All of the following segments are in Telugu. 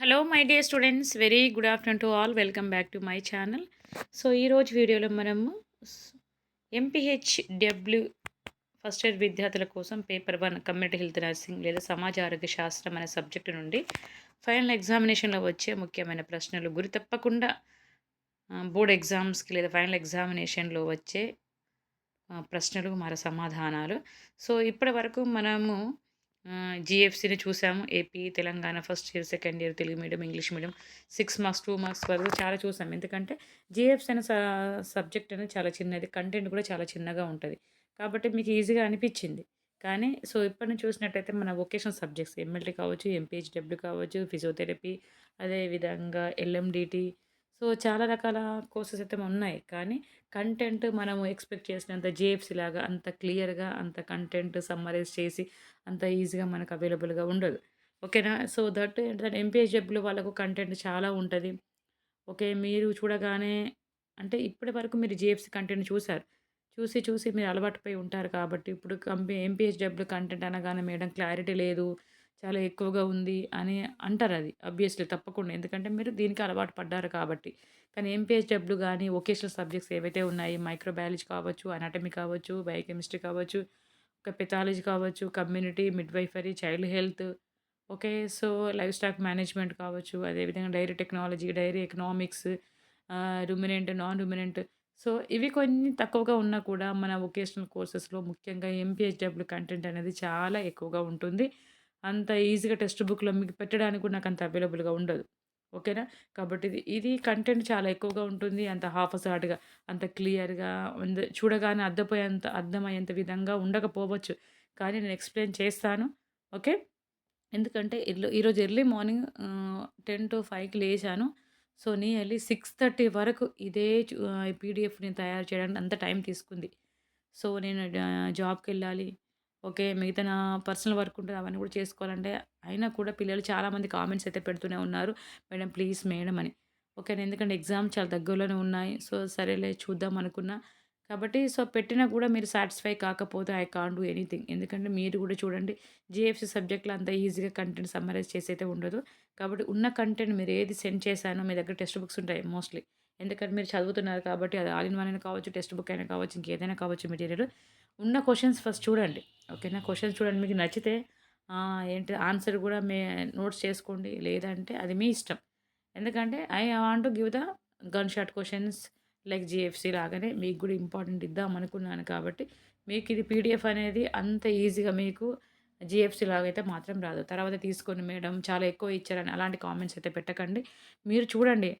Hello my dear students very good afternoon to all welcome back to my channel so ఈరోజు వీడియోలో మనము ఎంపీహెచ్ డబ్ల్యూ ఫస్ట్ ఇయర్ విద్యార్థుల కోసం paper one community health nursing లేదా సమాజ ఆరోగ్య శాస్త్రం అనే సబ్జెక్టు నుండి ఫైనల్ ఎగ్జామినేషన్లో వచ్చే ముఖ్యమైన ప్రశ్నలు గురి తప్పకుండా బోర్డ్ ఎగ్జామ్స్కి లేదా ఫైనల్ ఎగ్జామినేషన్లో వచ్చే ప్రశ్నలు మన సమాధానాలు. సో ఇప్పటి వరకు మనము జిఎఫ్సీని చూసాము. AP Telangana first year second year Telugu medium English medium six marks two marks వరకు చాలా చూసాం. ఎందుకంటే జిఎఫ్సీ అనే సబ్జెక్ట్ అనేది చాలా చిన్నది. కంటెంట్ కూడా చాలా చిన్నగా ఉంటుంది. కాబట్టి మీకు ఈజీగా అనిపించింది. కానీ సో ఇప్పటి నుంచి చూసినట్టయితే మన వొకేషనల్ సబ్జెక్ట్స్ ఎంఎల్టీ కావచ్చు ఎంపీహెచ్డబ్ల్యూ కావచ్చు ఫిజియోథెరపీ అదేవిధంగా ఎల్ఎండిటీ సో చాలా రకాల కోర్సెస్ అయితే ఉన్నాయి. కానీ కంటెంట్ మనము ఎక్స్పెక్ట్ చేసినంత జేఎఫ్సీ లాగా అంత క్లియర్గా అంత కంటెంట్ సమ్మరైజ్ చేసి అంత ఈజీగా మనకు అవైలబుల్గా ఉండదు. ఓకేనా? సో దట్ ఏంటంటే ఎంపీహెచ్డబ్ల్యూ వాళ్ళకు కంటెంట్ చాలా ఉంటుంది. ఓకే మీరు చూడగానే అంటే ఇప్పటి వరకు మీరు జేఎఫ్సీ కంటెంట్ చూశారు చూసి చూసి మీరు అలవాటు పై ఉంటారు కాబట్టి ఇప్పుడు కంపీ ఎంపీహెచ్డబ్ల్యూ కంటెంట్ అనగానే మేడం క్లారిటీ లేదు. చాలా ఎక్కువగా ఉంది అని అంటారు అది అబ్వియస్లీ తప్పకుండా. ఎందుకంటే మీరు దీనికి అలవాటు పడ్డారు కాబట్టి. కానీ ఎంపీహెచ్డబ్ల్యూ కానీ వొకేషనల్ సబ్జెక్ట్స్ ఏవైతే ఉన్నాయి మైక్రోబయాలజీ కావచ్చు అనాటమీ కావచ్చు బయోకెమిస్ట్రీ కావచ్చు ఒక పెథాలజీ కావచ్చు community midwifery child health okay so livestock management కావచ్చు అదేవిధంగా dairy technology dairy economics ruminant non ruminant so ఇవి కొన్ని తక్కువగా ఉన్నా కూడా మన వొకేషనల్ కోర్సెస్లో ముఖ్యంగా ఎంపీహెచ్డబ్ల్యూ కంటెంట్ అనేది చాలా ఎక్కువగా ఉంటుంది. అంత ఈజీగా టెక్స్ట్ బుక్లో మీకు పెట్టడానికి కూడా నాకు అంత అవైలబుల్గా ఉండదు. ఓకేనా? కాబట్టి ఇది ఇది కంటెంట్ చాలా ఎక్కువగా ఉంటుంది. అంత హాఫ్ సాట్గా అంత క్లియర్గా చూడగానే అర్థపోయేంత అర్థమయ్యేంత విధంగా ఉండకపోవచ్చు. కానీ నేను ఎక్స్ప్లెయిన్ చేస్తాను. ఓకే? ఎందుకంటే ఇల్లు ఈరోజు ఎర్లీ మార్నింగ్ టెన్ టు ఫైవ్కి లేచాను. సో నియర్లీ సిక్స్ థర్టీ వరకు ఇదే పీడిఎఫ్ని తయారు చేయడానికి అంత టైం తీసుకుంది. సో నేను జాబ్కి వెళ్ళాలి. ఓకే మిగతా నా పర్సనల్ వర్క్ ఉంటుంది అవన్నీ కూడా చేసుకోవాలంటే అయినా కూడా పిల్లలు చాలామంది కామెంట్స్ అయితే పెడుతూనే ఉన్నారు. మేడం ప్లీజ్ మేడం అని. ఓకే ఎందుకంటే ఎగ్జామ్ చాలా దగ్గరలోనే ఉన్నాయి సో సరేలే చూద్దాం అనుకున్నా. కాబట్టి సో పెట్టినా కూడా మీరు సాటిస్ఫై కాకపోతే ఐ కాన్ డూ ఎనీథింగ్. ఎందుకంటే మీరు కూడా చూడండి జిఎఫ్సి సబ్జెక్ట్లో అంత ఈజీగా కంటెంట్ సమ్మరైజ్ చేసి అయితే ఉండదు. కాబట్టి ఉన్న కంటెంట్ మీరు ఏది సెండ్ చేశానో మీ దగ్గర టెక్స్ట్ బుక్స్ ఉంటాయి మోస్ట్లీ. ఎందుకంటే మీరు చదువుతున్నారు కాబట్టి అది ఆల్ ఇన్ వన్ అయినా కావచ్చు టెక్స్ట్ బుక్ అయినా కావచ్చు ఇంకేదైనా కావచ్చు మెటీరియల్ ఉన్న క్వశ్చన్స్ ఫస్ట్ చూడండి ఓకేనా క్వశ్చన్స్ చూడండి మీకు నచ్చితే ఏంటి ఆన్సర్ కూడా మే నోట్స్ చేసుకోండి. లేదంటే అది మీ ఇష్టం. ఎందుకంటే I want give the gun shot questions like GFC లాగానే మీకు కూడా ఇంపార్టెంట్ ఇద్దాం అనుకున్నాను కాబట్టి మీకు ఇది పీడిఎఫ్ అనేది అంత ఈజీగా మీకు జిఎఫ్సి లాగైతే మాత్రం రాదు. తర్వాత తీసుకొని మేడం చాలా ఎక్కువ ఇచ్చారని అలాంటి కామెంట్స్ అయితే పెట్టకండి. మీరు చూడండి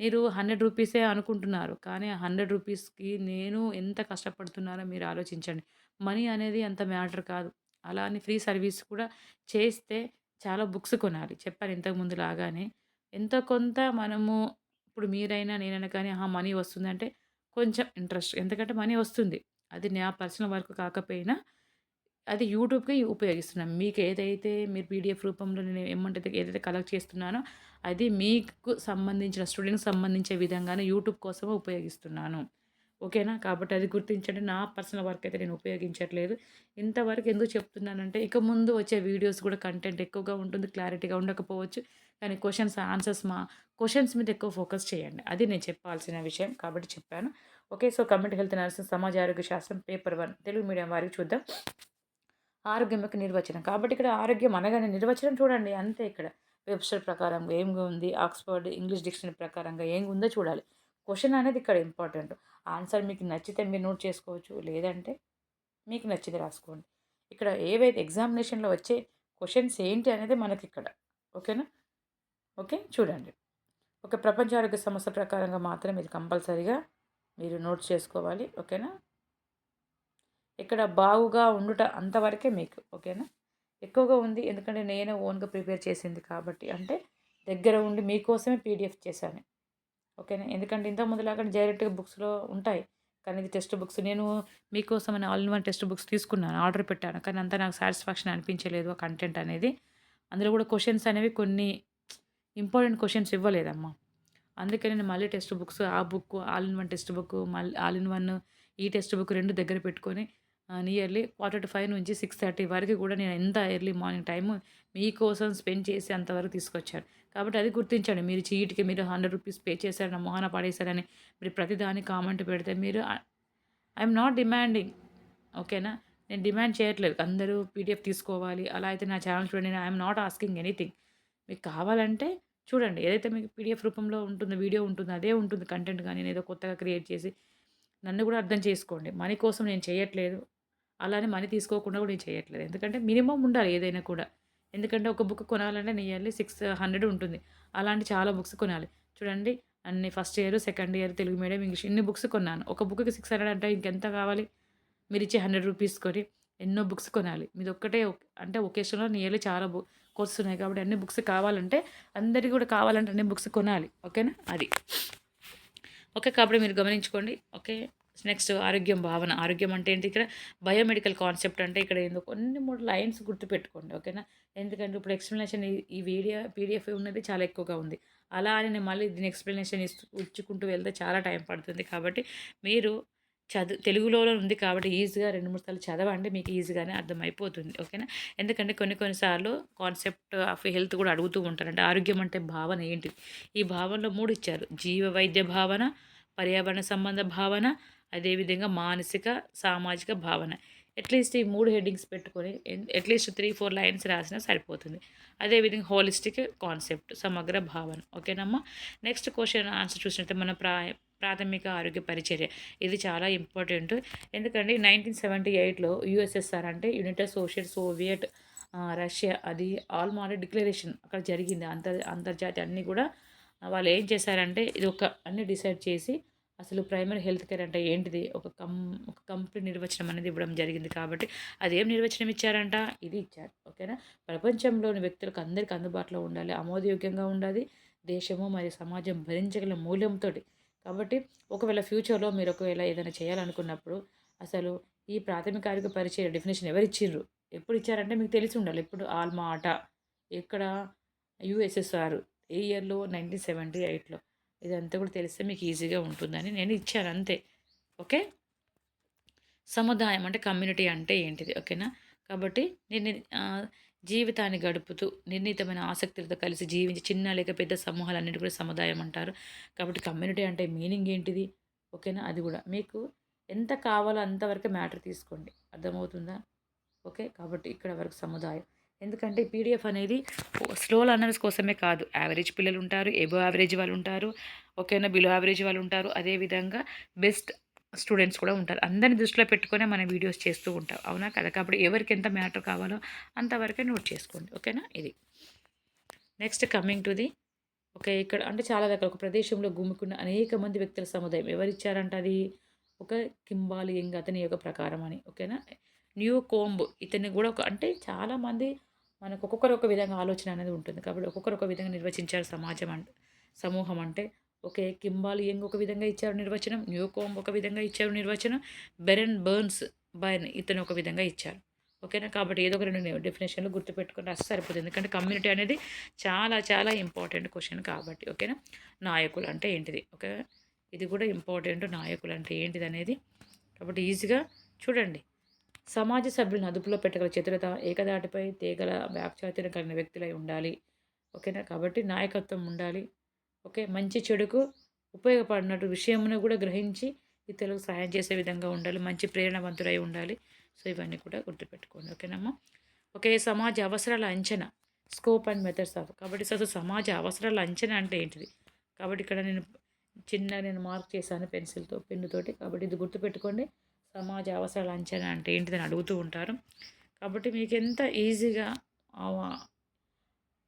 మీరు హండ్రెడ్ రూపీసే అనుకుంటున్నారు. కానీ ఆ హండ్రెడ్ రూపీస్కి నేను ఎంత కష్టపడుతున్నానో మీరు ఆలోచించండి. మనీ అనేది అంత మ్యాటర్ కాదు. అలా అని ఫ్రీ సర్వీస్ కూడా చేస్తే చాలా బుక్స్ కొనాలి. చెప్పాను ఇంతకుముందు లాగానే. ఎంతో కొంత మనము ఇప్పుడు మీరైనా నేనైనా కానీ ఆ మనీ వస్తుందంటే కొంచెం ఇంట్రెస్ట్. ఎందుకంటే మనీ వస్తుంది. అది నా పర్సనల్ వర్క్ కాకపోయినా అది యూట్యూబ్‌కి ఉపయోగిస్తున్నాను. మీకు ఏదైతే మీరు పీడిఎఫ్ రూపంలో నేను ఏమంటే ఏదైతే కలెక్ట్ చేస్తున్నానో, అది మీకు సంబంధించిన స్టూడెంట్కి సంబంధించే విధంగానే యూట్యూబ్ కోసం ఉపయోగిస్తున్నాను. ఓకేనా? కాబట్టి అది గుర్తించండి. నా పర్సనల్ వర్క్ అయితే నేను ఉపయోగించట్లేదు. ఇంతవరకు ఎందుకు చెప్తున్నానంటే, ఇక ముందు వచ్చే వీడియోస్ కూడా కంటెంట్ ఎక్కువగా ఉంటుంది. క్లారిటీగా ఉండకపోవచ్చు. కానీ క్వశ్చన్స్ ఆన్సర్స్ మా క్వశ్చన్స్ మీద ఎక్కువ ఫోకస్ చేయండి. అది నేను చెప్పాల్సిన విషయం కాబట్టి చెప్పాను. Okay. So community health nursing సమాజ ఆరోగ్య శాస్త్రం పేపర్ వన్ తెలుగు మీడియం వారికి చూద్దాం. ఆరోగ్యం యొక్క నిర్వచనం. కాబట్టి ఇక్కడ ఆరోగ్యం అనగానే నిర్వచనం చూడండి అంతే ఇక్కడ. వెబ్సైట్ ప్రకారంగా ఏం ఉంది, ఆక్స్‌ఫర్డ్ ఇంగ్లీష్ డిక్షనరీ ప్రకారంగా ఏం ఉందో చూడాలి. క్వశ్చన్ అనేది ఇక్కడ ఇంపార్టెంట్. ఆన్సర్ మీకు నచ్చితే మీరు నోట్ చేసుకోవచ్చు. లేదంటే మీకు నచ్చింది రాసుకోండి. ఇక్కడ ఏవైతే ఎగ్జామినేషన్‌లో వచ్చే క్వశ్చన్స్ ఏంటి అనేది మనకి ఇక్కడ ఓకేనా? ఓకే. చూడండి. ఒక ప్రపంచ ఆరోగ్య సంస్థ ప్రకారంగా మాత్రం ఇది కంపల్సరీగా మీరు నోట్స్ చేసుకోవాలి. ఓకేనా? ఇక్కడ బాగుగా ఉండుట అంతవరకే మీకు. ఓకేనా? ఎక్కువగా ఉంది ఎందుకంటే నేనే ఓన్‌గా ప్రిపేర్ చేసింది కాబట్టి. అంటే దగ్గర ఉండి మీకోసమే పీడిఎఫ్ చేశాను. ఓకేనా? ఎందుకంటే ఇంత ముందులాగా డైరెక్ట్‌గా బుక్స్‌లో ఉంటాయి. కానీ ఇది టెక్స్ట్ బుక్స్. నేను మీకోసమని all in one text books తీసుకున్నాను. ఆర్డర్ పెట్టాను. కానీ అంత నాకు సాటిస్ఫాక్షన్ అనిపించలేదు ఆ కంటెంట్ అనేది. అందులో కూడా క్వశ్చన్స్ అనేవి కొన్ని ఇంపార్టెంట్ క్వశ్చన్స్ ఇవ్వలేదమ్మా. అందుకే నేను మళ్ళీ టెక్స్ట్ బుక్స్ ఆ book all in one text book మళ్ళీ ఆల్ ఇన్ వన్ ఈ టెక్స్ట్ బుక్ రెండు దగ్గర పెట్టుకొని నియర్లీ క్వార్టర్ టు ఫైవ్ నుంచి 6:30 వరకు కూడా నేను ఎంత ఎర్లీ మార్నింగ్ టైము మీకోసం స్పెండ్ చేసి అంతవరకు తీసుకొచ్చాను. కాబట్టి అది గుర్తించండి. మీరు చీటికి మీరు హండ్రెడ్ రూపీస్ పే చేశారని మోహన పడేశారని మీరు ప్రతిదాని కామెంట్ పెడితే మీరు ఐఎమ్ నాట్ డిమాండింగ్ ఓకేనా నేను డిమాండ్ చేయట్లేదు. అందరూ పీడిఎఫ్ తీసుకోవాలి. అలా అయితే నా ఛానల్ చూడండి. ఐఎమ్ నాట్ ఆస్కింగ్ ఎనీథింగ్ మీకు కావాలంటే చూడండి. ఏదైతే మీకు పీడిఎఫ్ రూపంలో ఉంటుందో వీడియో ఉంటుందో అదే ఉంటుంది కంటెంట్ కానీ నేను ఏదో కొత్తగా క్రియేట్ చేసి నన్ను కూడా అర్థం చేసుకోండి. మనీ కోసం నేను చేయట్లేదు. అలానే మనీ తీసుకోకుండా కూడా నేను చేయట్లేదు. ఎందుకంటే మినిమం ఉండాలి ఏదైనా కూడా. ఎందుకంటే ఒక బుక్ కొనాలంటే నియర్లీ సిక్స్ హండ్రెడ్ ఉంటుంది. అలాంటి చాలా బుక్స్ కొనాలి. చూడండి అన్ని first year second year Telugu medium English ఇన్ని బుక్స్ కొన్నాను. ఒక బుక్కి సిక్స్ హండ్రెడ్ అంటే ఇంకెంత కావాలి? మీరు ఇచ్చే హండ్రెడ్ రూపీస్ కొని ఎన్నో బుక్స్ కొనాలి. మీది ఒక్కటే అంటే ఒకేషన్లో నియర్లీ చాలా బు కోర్సెస్ ఉన్నాయి కాబట్టి అన్ని బుక్స్ కావాలంటే అందరికీ కూడా కావాలంటే అన్ని బుక్స్ కొనాలి. ఓకేనా? అది. ఓకే కాబట్టి మీరు గమనించుకోండి. ఓకే? నెక్స్ట్ ఆరోగ్యం భావన. ఆరోగ్యం అంటే ఏంటి? ఇక్కడ బయోమెడికల్ కాన్సెప్ట్ అంటే ఇక్కడ ఏందో కొన్ని మూడు లైన్స్ గుర్తుపెట్టుకోండి ఓకేనా ఎందుకంటే ఇప్పుడు ఎక్స్ప్లెనేషన్ ఈ వీడియో పీడిఎఫ్ ఉన్నది చాలా ఎక్కువగా ఉంది. అలా అని నేను మళ్ళీ దీని ఎక్స్ప్లెనేషన్ ఇస్తూ ఇచ్చుకుంటూ వెళ్తే చాలా టైం పడుతుంది కాబట్టి మీరు చదువు తెలుగులో ఉంది కాబట్టి ఈజీగా రెండు మూడు సార్లు చదవండి మీకు ఈజీగానే అర్థమైపోతుంది ఓకేనా ఎందుకంటే కొన్ని కొన్నిసార్లు కాన్సెప్ట్ ఆఫ్ హెల్త్ కూడా అడుగుతూ ఉంటారంటే ఆరోగ్యం అంటే భావన ఏంటిది ఈ భావనలో మూడు ఇచ్చారు. జీవ వైద్య భావన పర్యావరణ సంబంధ భావన అదేవిధంగా మానసిక సామాజిక భావన. అట్లీస్ట్ ఈ మూడు హెడ్డింగ్స్ పెట్టుకొని అట్లీస్ట్ త్రీ ఫోర్ లైన్స్ రాసినా సరిపోతుంది. అదేవిధంగా హోలిస్టిక్ కాన్సెప్ట్ సమగ్ర భావన. ఓకేనమ్మా? నెక్స్ట్ క్వశ్చన్ ఆన్సర్ చూసినట్టు మన ప్రా ప్రాథమిక ఆరోగ్య పరిచర్య. ఇది చాలా ఇంపార్టెంట్. ఎందుకంటే నైన్టీన్ సెవెంటీ ఎయిట్లో యుఎస్ఎస్ఆర్ అంటే యునైటెడ్ సోషల్ సోవియట్ రష్యా అది ఆల్ మారీ డిక్లరేషన్ అక్కడ జరిగింది. అంతర్ అంతర్జాతీయ అన్నీ కూడా వాళ్ళు ఏం చేశారంటే ఇది ఒక అన్ని డిసైడ్ చేసి అసలు ప్రైమరీ హెల్త్ కేర్ అంటే ఏంటిది? ఒక కం ఒక కంప్లీట్ నిర్వచనం అనేది ఇవ్వడం జరిగింది కాబట్టి అదేం నిర్వచనం ఇచ్చారంట? ఇది ఇచ్చారు. ఓకేనా ప్రపంచంలోని వ్యక్తులకు అందరికీ అందుబాటులో ఉండాలి ఆమోదయోగ్యంగా ఉండాలి దేశము మరియు సమాజం భరించగల మూల్యంతో కాబట్టి ఒకవేళ ఫ్యూచర్లో మీరు ఒకవేళ ఏదైనా చేయాలనుకున్నప్పుడు అసలు ఈ ప్రాథమిక ఆరోగ్య పరిచయ డెఫినేషన్ ఎవరు ఇచ్చిర్రు ఎప్పుడు ఇచ్చారంటే మీకు తెలిసి ఉండాలి. ఇప్పుడు ఆల్మా ఆట. ఇక్కడ యుఎస్ఎస్ఆర్ ఏ ఇయర్లో నైన్టీన్ సెవెంటీ ఎయిట్లో ఇదంతా కూడా తెలిస్తే మీకు ఈజీగా ఉంటుందని నేను ఇచ్చాను అంతే. ఓకే? సముదాయం అంటే కమ్యూనిటీ అంటే ఏంటిది? ఓకేనా? కాబట్టి నేను జీవితాన్ని గడుపుతూ నిర్ణీతమైన ఆసక్తులతో కలిసి జీవించి చిన్న లేక పెద్ద సమూహాలన్నిటి కూడా సముదాయం అంటారు. కాబట్టి కమ్యూనిటీ అంటే మీనింగ్ ఏంటిది? ఓకేనా? అది కూడా. మీకు ఎంత కావాలో అంతవరకు మ్యాటర్ తీసుకోండి. అర్థమవుతుందా? ఓకే? కాబట్టి ఇక్కడ వరకు సముదాయం. ఎందుకంటే పీడిఎఫ్ అనేది స్లో లర్నర్స్ కోసమే కాదు. యావరేజ్ పిల్లలు ఉంటారు ఎబో యావరేజ్ వాళ్ళు ఉంటారు ఓకేనా? బిలో యావరేజ్ వాళ్ళు ఉంటారు. అదేవిధంగా బెస్ట్ స్టూడెంట్స్ కూడా ఉంటారు. అందరిని దృష్టిలో పెట్టుకునే మన వీడియోస్ చేస్తూ ఉంటాం. అవునా కదా? కాబట్టి ఎవరికి ఎంత మ్యాటర్ కావాలో అంతవరకే నోట్ చేసుకోండి. ఓకేనా? ఇది. Next coming to the okay ఇక్కడ అంటే చాలా రకాల. ఒక ప్రదేశంలో గుమ్ముకున్న అనేక మంది వ్యక్తుల సముదాయం. ఎవరిచ్చారంట అది? ఒక కింబాలింగ్ అతని యొక్క ప్రకారం అని. ఓకేనా? న్యూ కోంబ్ ఇతన్ని కూడా ఒక అంటే చాలామంది మనకు ఒక్కొక్కరు ఒక విధంగా ఆలోచన అనేది ఉంటుంది. కాబట్టి ఒక్కొక్కరు ఒక విధంగా నిర్వచించారు సమాజం అంటే సమూహం అంటే ఓకే కింబాల్ యంగ్ ఒక విధంగా ఇచ్చారు నిర్వచనం న్యూ కోంబ్ ఒక విధంగా ఇచ్చారు నిర్వచనం బెరెన్ బర్న్స్ బైన్ ఇతను ఒక విధంగా ఇచ్చారు. ఓకేనా? కాబట్టి ఏదో ఒక రెండు డెఫినేషన్లు గుర్తుపెట్టుకుని రాస్తే సరిపోతుంది. ఎందుకంటే కమ్యూనిటీ అనేది చాలా చాలా ఇంపార్టెంట్ క్వశ్చన్ కాబట్టి ఓకేనా? నాయకులు అంటే ఏంటిది? ఓకే? ఇది కూడా ఇంపార్టెంట్ నాయకులు అంటే ఏంటిది అనేది కాబట్టి ఈజీగా చూడండి. సమాజ సభ్యులను అదుపులో పెట్టగల చతురత ఏకదాటిపై తీగల వ్యాఖ్యాతిని కలిగిన వ్యక్తులై ఉండాలి. ఓకేనా? కాబట్టి నాయకత్వం ఉండాలి. ఓకే? మంచి చెడుకు ఉపయోగపడినట్టు విషయమును కూడా గ్రహించి ఇతరులకు సహాయం చేసే విధంగా ఉండాలి. మంచి ప్రేరణవంతులై ఉండాలి. సో ఇవన్నీ కూడా గుర్తుపెట్టుకోండి. ఓకేనమ్మా? ఓకే? సమాజ అవసరాల అంచనా. Scope and methods of. కాబట్టి అసలు సమాజ అవసరాల అంచనా అంటే ఏంటిది? కాబట్టి ఇక్కడ నేను చిన్న నేను మార్క్ చేశాను పెన్సిల్తో పెన్నుతోటి. కాబట్టి ఇది గుర్తుపెట్టుకోండి. సమాజ అవసరాల అంచనా అంటే ఏంటిదని అడుగుతూ ఉంటారు. కాబట్టి మీకు ఎంత ఈజీగా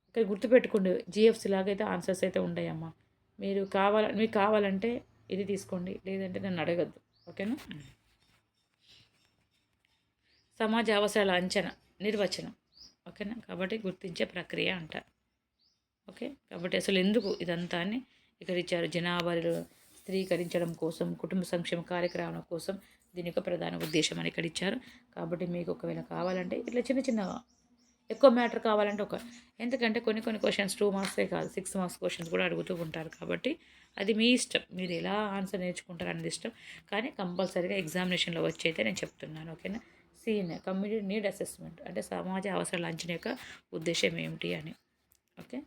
ఇక్కడ గుర్తుపెట్టుకోండి జిఎఫ్సి లాగైతే ఆన్సర్స్ అయితే ఉంటాయమ్మా మీరు కావాల మీకు కావాలంటే ఇది తీసుకోండి లేదంటే నన్ను అడగద్దు. ఓకేనా? సమాజ అవసరాల అంచనా నిర్వచనం. ఓకేనా? కాబట్టి గుర్తించే ప్రక్రియ అంటారు ఓకే? కాబట్టి అసలు ఎందుకు ఇదంతా అని ఇక్కడ ఇచ్చారు. జనాభాలో స్థిరీకరించడం కోసం కుటుంబ సంక్షేమ కార్యక్రమం కోసం దీని యొక్క ప్రధాన ఉద్దేశం అని ఇక్కడ ఇచ్చారు. కాబట్టి మీకు ఒకవేళ కావాలంటే ఇట్లా చిన్న చిన్న ఎక్కువ మ్యాటర్ కావాలంటే ఒక ఎందుకంటే కొన్ని కొన్ని క్వశ్చన్స్ టూ మార్క్సే కాదు సిక్స్ మార్క్స్ క్వశ్చన్స్ కూడా అడుగుతూ ఉంటారు కాబట్టి అది మీ ఇష్టం. మీరు ఎలా ఆన్సర్ నేర్చుకుంటారు అనేది ఇష్టం. కానీ కంపల్సరీగా ఎగ్జామినేషన్లో వచ్చైతే నేను చెప్తున్నాను ఓకేనా సీన్ కమ్యూనిటీ నీడ్ అసెస్మెంట్ అంటే సమాజ అవసరాలు అంచనా యొక్క ఉద్దేశం ఏమిటి అని ఓకే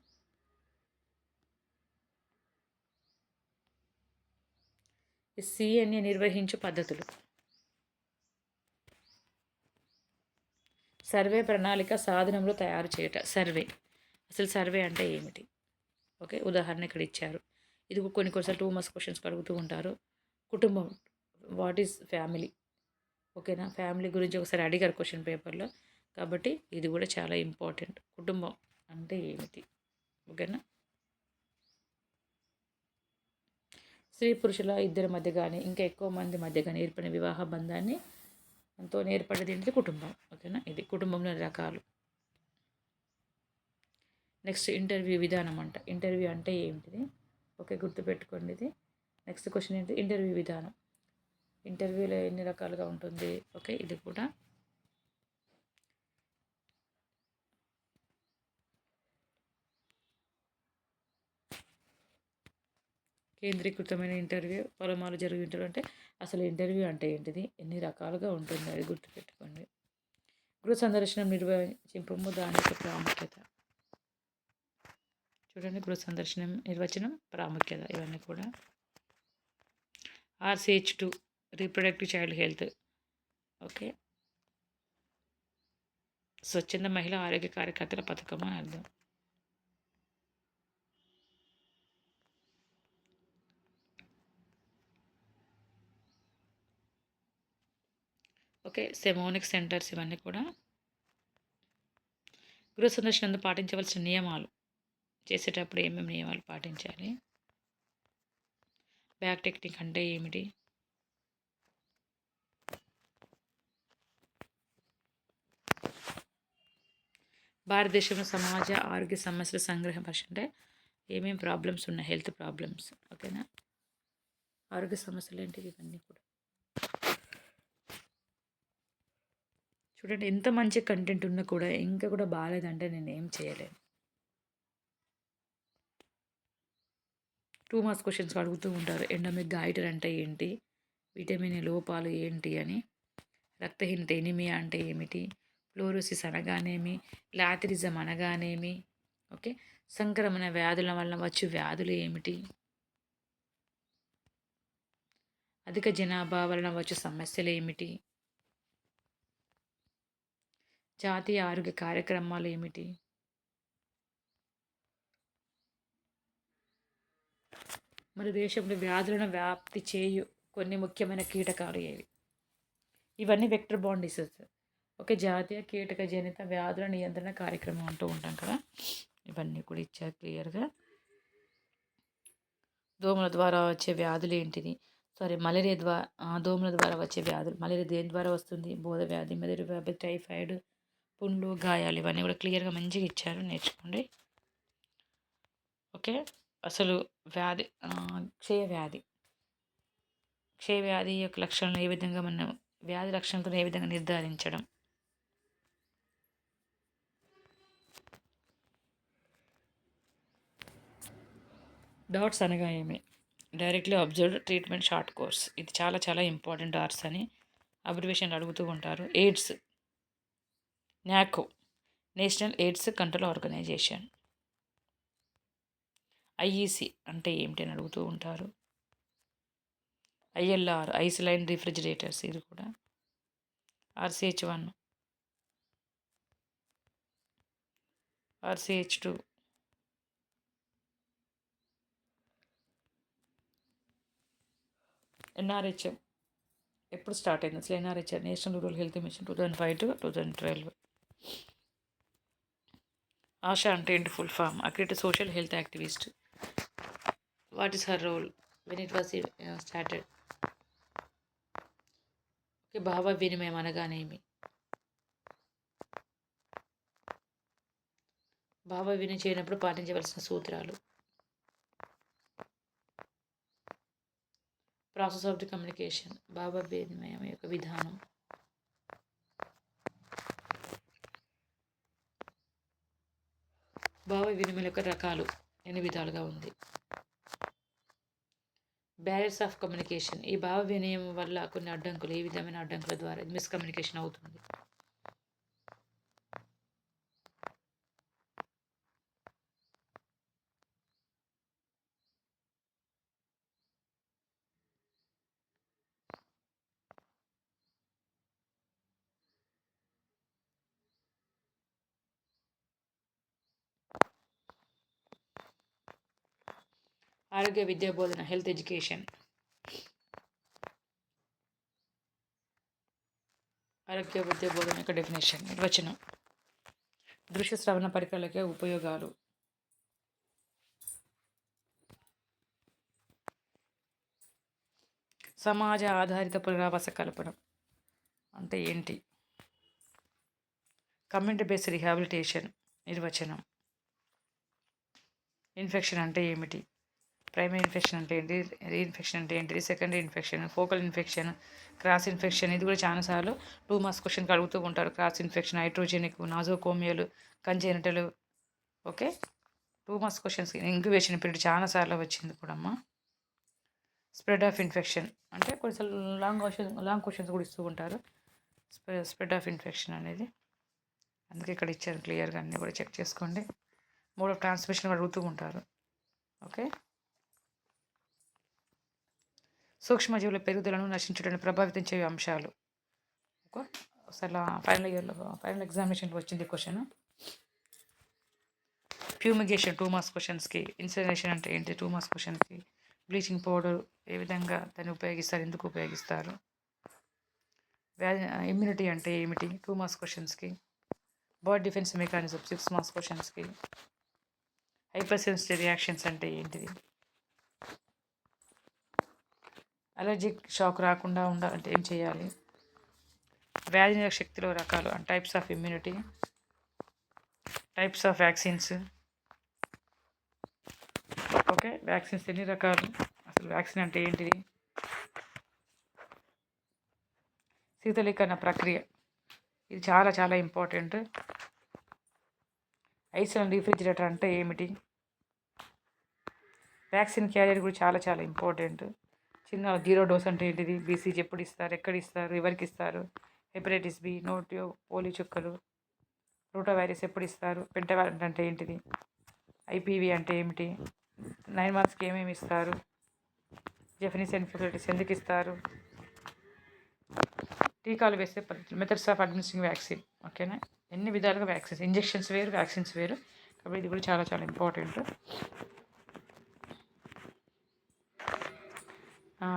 సిఎన్ఏ నిర్వహించే పద్ధతులు. సర్వే ప్రణాళిక సాధనంలో తయారు చేయట. సర్వే. అసలు సర్వే అంటే ఏమిటి? ఓకే ఉదాహరణ ఇక్కడ ఇచ్చారు. ఇది కొన్ని కొన్నిసార్లు టూ మస్ క్వశ్చన్స్ అడుగుతూ ఉంటారు. కుటుంబం వాట్ ఈజ్ ఫ్యామిలీ ఓకేనా? ఫ్యామిలీ గురించి ఒకసారి అడిగారు క్వశ్చన్ పేపర్లో. కాబట్టి ఇది కూడా చాలా ఇంపార్టెంట్. కుటుంబం అంటే ఏమిటి? ఓకేనా? స్త్రీ పురుషుల ఇద్దరి మధ్య కానీ ఇంకా ఎక్కువ మంది మధ్య కానీ ఏర్పడిన వివాహ బంధాన్ని ఎంతో ఏర్పడేది ఏంటి కుటుంబం. ఓకేనా? ఇది కుటుంబంలో రకాలు. నెక్స్ట్ ఇంటర్వ్యూ విధానం అంట. ఇంటర్వ్యూ అంటే ఏంటిది? ఓకే గుర్తుపెట్టుకోండి ఇది. నెక్స్ట్ క్వశ్చన్ ఏంటి ఇంటర్వ్యూ విధానం. ఇంటర్వ్యూలో ఎన్ని రకాలుగా ఉంటుంది? ఓకే ఇది కూడా కేంద్రీకృతమైన ఇంటర్వ్యూ పొలమాలు జరిగి ఇంటర్వ్యూ అంటే అసలు ఇంటర్వ్యూ అంటే ఏంటిది? ఎన్ని రకాలుగా ఉంటుంది అది గుర్తుపెట్టుకోండి. గృహ సందర్శనం నిర్వచింపము దాని యొక్క ప్రాముఖ్యత. చూడండి గృహ సందర్శనం నిర్వచనం ప్రాముఖ్యత ఇవన్నీ కూడా. RCH two reproductive child health. Okay. స్వచ్ఛంద మహిళ ఆరోగ్య కార్యకర్తల పథకం అని అర్థం. ఓకే సెమోనిక్ సెంటర్స్ ఇవన్నీ కూడా. గృహ సందర్శనందు పాటించవలసిన నియమాలు. చేసేటప్పుడు ఏమేమి నియమాలు పాటించాలి? బ్యాక్ టెక్నిక్ అంటే ఏమిటి? భారతదేశంలో సమాజ ఆరోగ్య సమస్యల సంగ్రహం అంటే ఏమేమి ప్రాబ్లమ్స్ ఉన్నాయి? హెల్త్ ప్రాబ్లమ్స్ ఓకేనా? ఆరోగ్య సమస్యలు ఏంటివి? ఇవన్నీ కూడా. చూడండి ఎంత మంచి కంటెంట్ ఉన్నా కూడా ఇంకా కూడా బాగాలేదంటే నేను ఏం చేయలేను. టూ మార్క్స్ క్వశ్చన్స్ అడుగుతూ ఉంటారు ఎండమిక్ గైటర్ అంటే ఏంటి? విటమిన్ లోపాలు ఏంటి? అని. రక్తహీనత ఎనిమియా అంటే ఏమిటి? ఫ్లోరోసిస్ అనగానేమి? లాథరిజం అనగానేమి? ఓకే. సంక్రమణ వ్యాధుల వలన వచ్చే వ్యాధులు ఏమిటి? అధిక జనాభా వలన వచ్చే సమస్యలు ఏమిటి? జాతీయ ఆరోగ్య కార్యక్రమాలు ఏమిటి? మన దేశంలో వ్యాధులను వ్యాప్తి చేయు కొన్ని ముఖ్యమైన కీటకాలు ఏవి? ఇవన్నీ వెక్టర్ బాండ్ డిసీజ్ ఒక జాతీయ కీటక జనిత వ్యాధుల నియంత్రణ కార్యక్రమం అంటూ ఉంటాం కదా? ఇవన్నీ కూడా ఇచ్చారు క్లియర్గా. దోమల ద్వారా వచ్చే వ్యాధులు ఏంటిది? సారీ మలేరియా ద్వారా దోమల ద్వారా వచ్చే వ్యాధులు. మలేరియా దేని ద్వారా వస్తుంది? బోధ వ్యాధి మెదడు వ్యాధి టైఫాయిడ్ పుండ్లు గాయాలు ఇవన్నీ కూడా క్లియర్గా మంచిగా ఇచ్చారు. నేర్చుకోండి. ఓకే? అసలు వ్యాధి క్షయ వ్యాధి. క్షయ వ్యాధి యొక్క లక్షణాలను ఏ విధంగా మనం వ్యాధి లక్షణాలతో ఏ విధంగా నిర్ధారించడం? డాట్స్ అనగా ఏమి? Directly observed treatment short course. ఇది చాలా చాలా ఇంపార్టెంట్ డాట్స్ అని అబ్రివేషన్ అడుగుతూ ఉంటారు. AIDS NACO national AIDS control organisation. IEC అంటే ఏమిటి అని అడుగుతూ ఉంటారు. ఐఎల్ఆర్ ఐస్లైన్ రిఫ్రిజిరేటర్స్ ఇది కూడా. RCH one. RCH two. NRHM ఎప్పుడు స్టార్ట్ అయింది అసలు? NRHM national rural health mission two thousand five to two thousand twelve. ASHA అంటే ఏంటి full form accredited social health activist what is her role when it was started okay భావ వినిమయం అనగానేమి భావ వినిమయం చేయనప్పుడు పాటించవలసిన సూత్రాలు ప్రాసెస్ ఆఫ్ ది కమ్యూనికేషన్ భావ వినిమయం యొక్క విధానం భావ వినిమయం యొక్క రకాలు ఎన్ని విధాలుగా ఉంది? బ్యారియర్స్ ఆఫ్ కమ్యూనికేషన్ ఈ భావ వినయం వల్ల కొన్ని అడ్డంకులు ఏ విధమైన అడ్డంకుల ద్వారా మిస్కమ్యూనికేషన్ అవుతుంది? ఆరోగ్య విద్యా బోధన హెల్త్ ఎడ్యుకేషన్ ఆరోగ్య విద్యా బోధన యొక్క డెఫినేషన్ నిర్వచనం. దృశ్య శ్రవణ పరికరాలకే ఉపయోగాలు. సమాజ ఆధారిత పునరావాస కల్పన అంటే ఏంటి? కమ్యూనిటీ బేస్డ్ రిహాబిలిటేషన్ నిర్వచనం. ఇన్ఫెక్షన్ అంటే ఏమిటి? ప్రైమరీ ఇన్ఫెక్షన్ అంటే ఏంటి? రీఇన్ఫెక్షన్ అంటే ఏంటి secondary infection focal infection cross infection ఇది కూడా చాలాసార్లు టూ మార్క్స్ క్వశ్చన్కి అడుగుతూ ఉంటారు. Cross infection iatrogenic nosocomial congenital okay two marks questions incubation period చాలాసార్లు వచ్చింది కూడా అమ్మా స్ప్రెడ్ ఆఫ్ ఇన్ఫెక్షన్ అంటే కొన్నిసార్లు లాంగ్ క్వశ్చన్ లాంగ్ క్వశ్చన్స్ కూడా ఇస్తూ ఉంటారు. స్ప్రెడ్ ఆఫ్ ఇన్ఫెక్షన్ అనేది. అందుకే ఇక్కడ ఇచ్చారు క్లియర్గా అన్నీ కూడా చెక్ చేసుకోండి. మోడ్ ఆఫ్ ట్రాన్స్మిషన్ అడుగుతూ ఉంటారు. ఓకే సూక్ష్మజీవుల పెరుగుదలను నశించడానికి ప్రభావితం చేయే అంశాలు. ఓకే అసలు ఫైనల్ ఇయర్లో ఫైనల్ ఎగ్జామినేషన్కి వచ్చింది క్వశ్చన్ ఫ్యూమిగేషన్ టూ మార్క్స్ క్వశ్చన్స్కి ఇన్సలేషన్ అంటే ఏంటి? టూ మార్క్స్ క్వశ్చన్కి బ్లీచింగ్ పౌడర్ ఏ విధంగా దాన్ని ఉపయోగిస్తారు? ఎందుకు ఉపయోగిస్తారు? వ్యాధి ఇమ్యూనిటీ అంటే ఏమిటి? టూ మార్క్స్ క్వశ్చన్స్కి body defence mechanism six marks క్వశ్చన్స్కి హైపర్ సెన్సిటివ్ రియాక్షన్స్ అంటే ఏంటిది? అలర్జిక్ షాక్ రాకుండా ఉండాలంటే ఏం చేయాలి? వ్యాధి నిరోధక శక్తిలో రకాలు and types of immunity types of vaccines okay vaccines ఎన్ని రకాలు? అసలు వ్యాక్సిన్ అంటే ఏంటిది? శీతలీకరణ ప్రక్రియ. ఇది చాలా చాలా ఇంపార్టెంట్ ఐస్ అండ్ రిఫ్రిజిరేటర్ అంటే ఏమిటి? వ్యాక్సిన్ క్యారియర్ కూడా చాలా చాలా ఇంపార్టెంట్ చిన్న జీరో డోస్ అంటే ఏంటిది? బీసీజీ ఎప్పుడు ఇస్తారు? ఎక్కడ ఇస్తారు? ఎవరికి ఇస్తారు? హెపటైటిస్ బి నోటియో పోలియో చుక్కలు రూటా వైరస్ ఎప్పుడు ఇస్తారు? పెంటవారెంట్ అంటే ఏంటిది? ఐపీవీ అంటే ఏమిటి? నైన్ మంత్స్కి ఏమేమి ఇస్తారు? జపనీస్ ఎన్ఫెక్టిస్ ఎందుకు ఇస్తారు? టీకాలు వేసే మెథడ్స్ ఆఫ్ అడ్మినిస్ట్రింగ్ వ్యాక్సిన్ ఓకేనా? ఎన్ని విధాలుగా వ్యాక్సిన్స్? ఇంజెక్షన్స్ వేరు వ్యాక్సిన్స్ వేరు. కాబట్టి ఇది కూడా చాలా చాలా ఇంపార్టెంట్.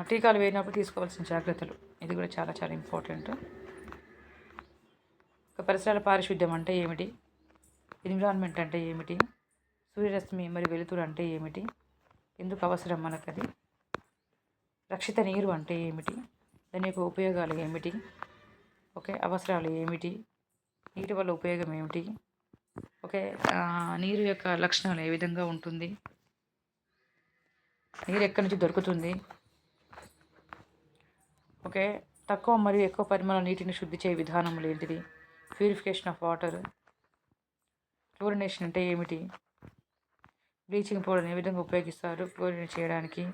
టీకాలు వేయినప్పుడు తీసుకోవాల్సిన జాగ్రత్తలు. ఇది కూడా చాలా చాలా ఇంపార్టెంట్. ఒక పరిసరాల పారిశుద్ధ్యం అంటే ఏమిటి? ఎన్విరాన్మెంట్ అంటే ఏమిటి? సూర్యరశ్మి మరియు వెలుతురు అంటే ఏమిటి? ఎందుకు అవసరం మనకు అది రక్షిత నీరు అంటే ఏమిటి? దాని యొక్క ఉపయోగాలు ఏమిటి? ఓకే అవసరాలు ఏమిటి? నీటి వల్ల ఉపయోగం ఏమిటి? ఓకే నీరు యొక్క లక్షణాలు ఏ విధంగా ఉంటుంది? నీరు ఎక్కడి నుంచి దొరుకుతుంది? ఓకే? తక్కువ మరియు ఎక్కువ పరిమాణం నీటిని శుద్ధి చేయ విధానములు ఏంటిది? ప్యూరిఫికేషన్ ఆఫ్ వాటర్ క్లోరినేషన్ అంటే ఏమిటి? బ్లీచింగ్ పౌడర్ని ఏ విధంగా ఉపయోగిస్తారు? క్లోరిన్ చేయడానికి.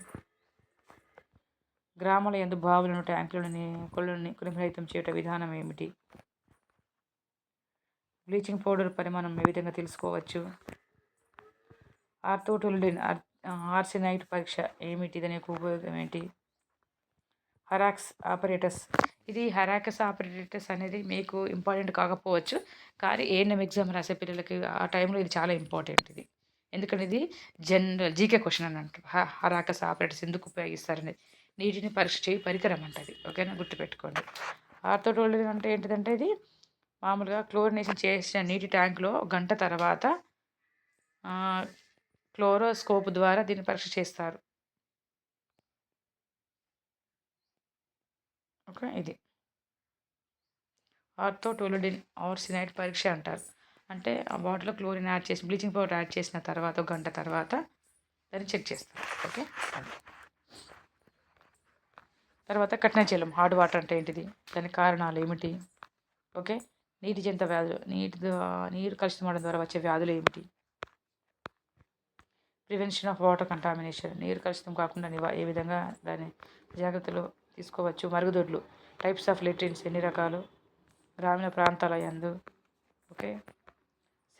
గ్రామాల ఎందు బావులను ట్యాంకులని కొళ్ళని కృమిరహితం చేయట విధానం ఏమిటి? బ్లీచింగ్ పౌడర్ పరిమాణం ఏ విధంగా తెలుసుకోవచ్చు? ఆర్థోటోలిడిన్ ఆర్సినైట్ పరీక్ష ఏమిటి? దాని యొక్క ఉపయోగం ఏంటి? Horrocks apparatus. ఇది హరాకస్ ఆపరేటర్స్ అనేది మీకు ఇంపార్టెంట్ కాకపోవచ్చు. కానీ ఏఎన్ఎం ఎగ్జామ్ రాసే పిల్లలకి ఆ టైంలో ఇది చాలా ఇంపార్టెంట్ ఇది. ఎందుకంటే ఇది జనరల్ జీకే క్వశ్చన్ అని అంటారు. హరాకస్ ఆపరేటర్స్ ఎందుకు ఉపయోగిస్తారనేది. నీటిని పరీక్ష చేయి పరికరం అంటది. ఓకేనా? గుర్తుపెట్టుకోండి. ఆర్థోటోల్ అంటే ఏంటిదంటే ఇది మామూలుగా క్లోరినేషన్ చేసిన నీటి ట్యాంక్లో గంట తర్వాత క్లోరోస్కోప్ ద్వారా దీన్ని పరీక్ష చేస్తారు. ఓకే ఇది. ఆర్థోటోలిడిన్ ఆర్సినైట్ పరీక్ష అంటారు. అంటే ఆ బాటిల్లో క్లోరిన్ యాడ్ చేసి బ్లీచింగ్ పౌడర్ యాడ్ చేసిన తర్వాత ఒక గంట తర్వాత దాన్ని చెక్ చేస్తారు. ఓకే తర్వాత కఠిన జలం హార్డ్ వాటర్ అంటే ఏంటిది? దాని కారణాలు ఏమిటి? ఓకే నీటి జంత వ్యాధులు నీటి నీరు కలుషితం అవడం ద్వారా వచ్చే వ్యాధులు ఏమిటి? ప్రివెన్షన్ ఆఫ్ వాటర్ కంటామినేషన్ నీరు కలుషితం కాకుండా నివా ఏ విధంగా దాని జాగ్రత్తలు తీసుకోవచ్చు. మరుగుదొడ్లు టైప్స్ ఆఫ్ లెట్రిన్స్ ఎన్ని రకాలు? గ్రామీణ ప్రాంతాల యందు ఓకే.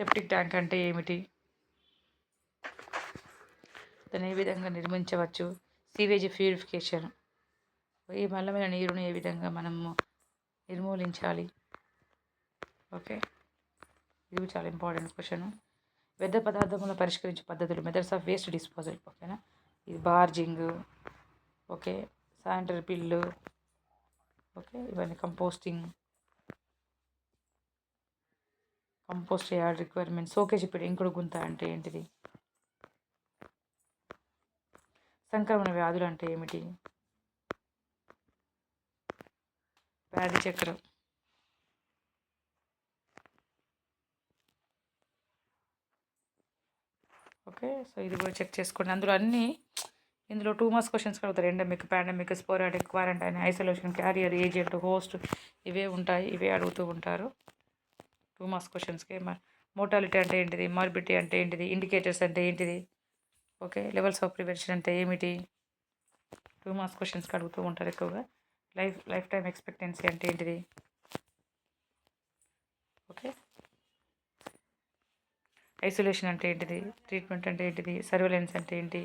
సెప్టిక్ ట్యాంక్ అంటే ఏమిటి? దాన్ని ఏ విధంగా నిర్మించవచ్చు? సీవేజ్ ప్యూరిఫికేషన్ ఈ మల్లమైన నీరుని ఏ విధంగా మనము నిర్మూలించాలి? ఓకే. ఇది చాలా ఇంపార్టెంట్ క్వశ్చన్ వ్యర్థ పదార్థములను పరిష్కరించే పద్ధతులు మెథడ్స్ ఆఫ్ వేస్ట్ డిస్పోజల్ ఓకేనా? ఇది బార్జింగ్ ఓకే. శానిటరీ పిల్లు. ఓకే ఇవన్నీ కంపోస్టింగ్. కంపోస్ట్ చేయాలి రిక్వైర్మెంట్ ఓకే చెప్పాడు ఇంకుడు గుంత అంటే ఏంటిది? సంక్రమణ వ్యాధులు అంటే ఏమిటి? వ్యాధి చక్రం. ఓకే సో ఇది కూడా చెక్ చేసుకోండి. అందులో అన్నీ ఇందులో two marks questions కలుగుతారు endemic pandemic sporadic quarantine isolation carrier agent host ఇవే ఉంటాయి. ఇవే అడుగుతూ ఉంటారు. టూ మార్క్స్ క్వశ్చన్స్కి మోటాలిటీ అంటే ఏంటిది? మార్బిటీ అంటే ఏంటిది? ఇండికేటర్స్ అంటే ఏంటిది? ఓకే లెవెల్స్ ఆఫ్ ప్రివెన్షన్ అంటే ఏమిటి? టూ మార్క్స్ క్వశ్చన్స్కి అడుగుతూ ఉంటారు ఎక్కువగా. లైఫ్ లైఫ్ టైం ఎక్స్పెక్టెన్సీ అంటే ఏంటిది? ఓకే ఐసోలేషన్ అంటే ఏంటిది? ట్రీట్మెంట్ అంటే ఏంటిది? సర్వేలెన్స్ అంటే ఏంటి?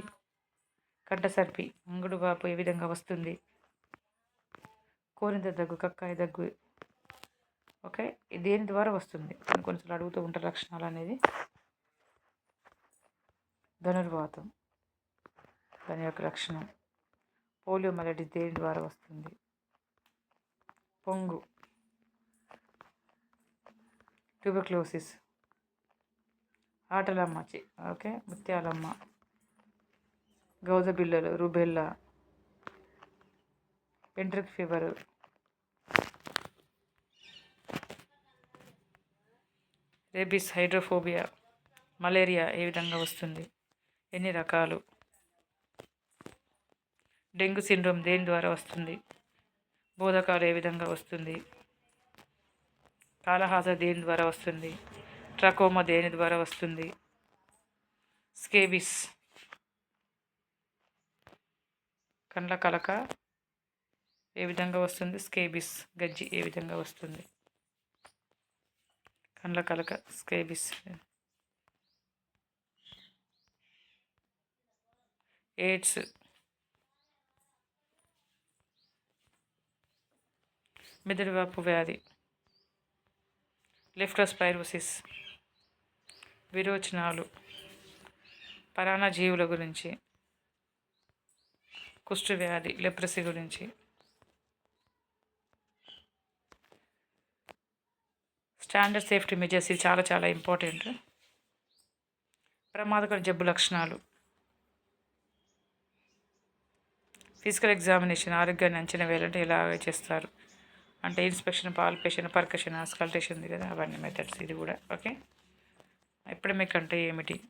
కంటసర్పి అంగుడు బాపు ఏ విధంగా వస్తుంది? కోరింత దగ్గు కక్కాయ దగ్గు. ఓకే దేని ద్వారా వస్తుంది? కొన్ని కొన్నిసార్లు అడుగుతూ ఉంటారు లక్షణాలు అనేది. ధనుర్వాతం. దాని యొక్క లక్షణం. పోలియో మలటి దేని ద్వారా వస్తుంది? పొంగు. ట్యూబర్క్లోసిస్. ఆటలమ్మ ఓకే ముత్యాలమ్మ. గౌజ బిల్లలు rubella enteric fever. Rabies hydrophobia malaria ఏ విధంగా వస్తుంది? ఎన్ని రకాలు? డెంగ్యూ సిండ్రోమ్ దేని ద్వారా వస్తుంది? బోధకాలు ఏ విధంగా వస్తుంది? కాలహాజ దేని ద్వారా వస్తుంది? ట్రకోమా దేని ద్వారా వస్తుంది? స్కేబిస్ కండ్ల కలక ఏ విధంగా వస్తుంది? స్కేబిస్ గజ్జి ఏ విధంగా వస్తుంది? కండ్ల కలక స్కేబిస్. ఎయిడ్స్. మెదడువాపు వ్యాధి. లెఫ్టోస్పైరోసిస్. విరోచనాలు. పరాణ జీవుల గురించి. కుష్టు వ్యాధి లెప్రసీ గురించి. స్టాండర్డ్ సేఫ్టీ మెజర్స్ ఇది చాలా చాలా ఇంపార్టెంట్. ప్రమాదకర జబ్బు లక్షణాలు. ఫిజికల్ ఎగ్జామినేషన్ ఆరోగ్యాన్ని అంచనా వేయాలంటే ఇలా చేస్తారు? అంటే ఇన్స్పెక్షన్ పాల్పేషన్ పర్కషన్ ఆస్కల్టేషన్ ఉంది కదా అవన్నీ మెథడ్స్ ఇది కూడా. ఓకే? ఎపిడమిక్ అంటే ఏమిటి?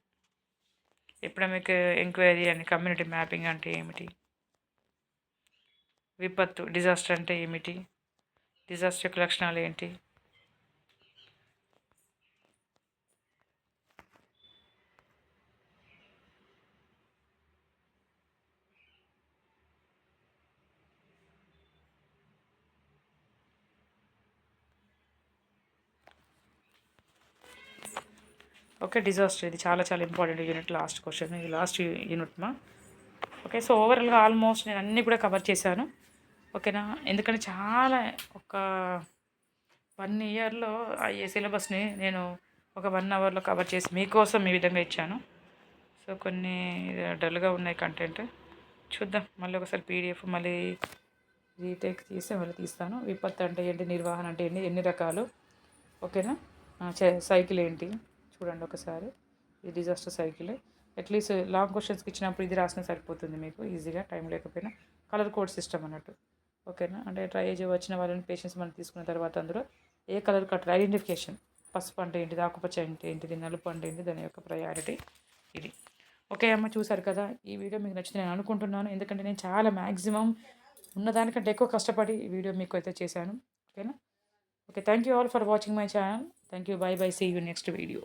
ఎప్పుడమిక్ ఎంక్వైరీ అని కమ్యూనిటీ మ్యాపింగ్ అంటే ఏమిటి? విపత్తు డిజాస్టర్ అంటే ఏమిటి? డిజాస్టర్ యొక్క లక్షణాలు ఏంటి? Okay disaster. ఇది చాలా చాలా ఇంపార్టెంట్ యూనిట్ లాస్ట్ క్వశ్చన్. ఇది లాస్ట్ యూనిట్ మా. ఓకే సో ఓవరాల్గా ఆల్మోస్ట్ నేను అన్నీ కూడా కవర్ చేశాను. ఓకేనా? ఎందుకంటే చాలా ఒక వన్ ఇయర్లో అయ్యే సిలబస్ని నేను ఒక వన్ అవర్లో కవర్ చేసి మీకోసం ఈ విధంగా ఇచ్చాను. సో కొన్ని డల్గా ఉన్నాయి కంటెంట్ చూద్దాం. మళ్ళీ ఒకసారి పీడిఎఫ్ మళ్ళీ రీటేక్ తీసి మళ్ళీ తీస్తాను. విపత్తు అంటే ఏంటి? నిర్వహణ అంటే ఏంటి? ఎన్ని రకాలు? ఓకేనా? సైకిల్ ఏంటి? చూడండి ఒకసారి. ఇది డిజాస్టర్ సైకిల్ అట్లీస్ట్ లాంగ్ క్వశ్చన్స్కి ఇచ్చినప్పుడు ఇది రాసిన సరిపోతుంది మీకు. ఈజీగా టైం లేకపోయినా. కలర్ కోడ్ సిస్టమ్ అన్నట్టు. ఓకేనా? అంటే ట్రై చేసి వచ్చిన వాళ్ళని పేషెంట్స్ మనం తీసుకున్న తర్వాత అందులో ఏ కలర్ కట్ ఐడెంటిఫికేషన్ పసుపు అంటే ఏంటిది? ఆకుపచ్చ అంటే ఏంటిది? నలుపు అంటే ఏంటి దాని యొక్క ప్రయారిటీ ఇది. ఓకే అమ్మ చూసారు కదా? ఈ వీడియో మీకు నచ్చింది నేను అనుకుంటున్నాను. ఎందుకంటే నేను చాలా మ్యాక్సిమం ఉన్నదానికంటే ఎక్కువ కష్టపడి ఈ వీడియో మీకు అయితే చేశాను. ఓకేనా? Okay thank you all for watching my channel thank you bye bye see you next video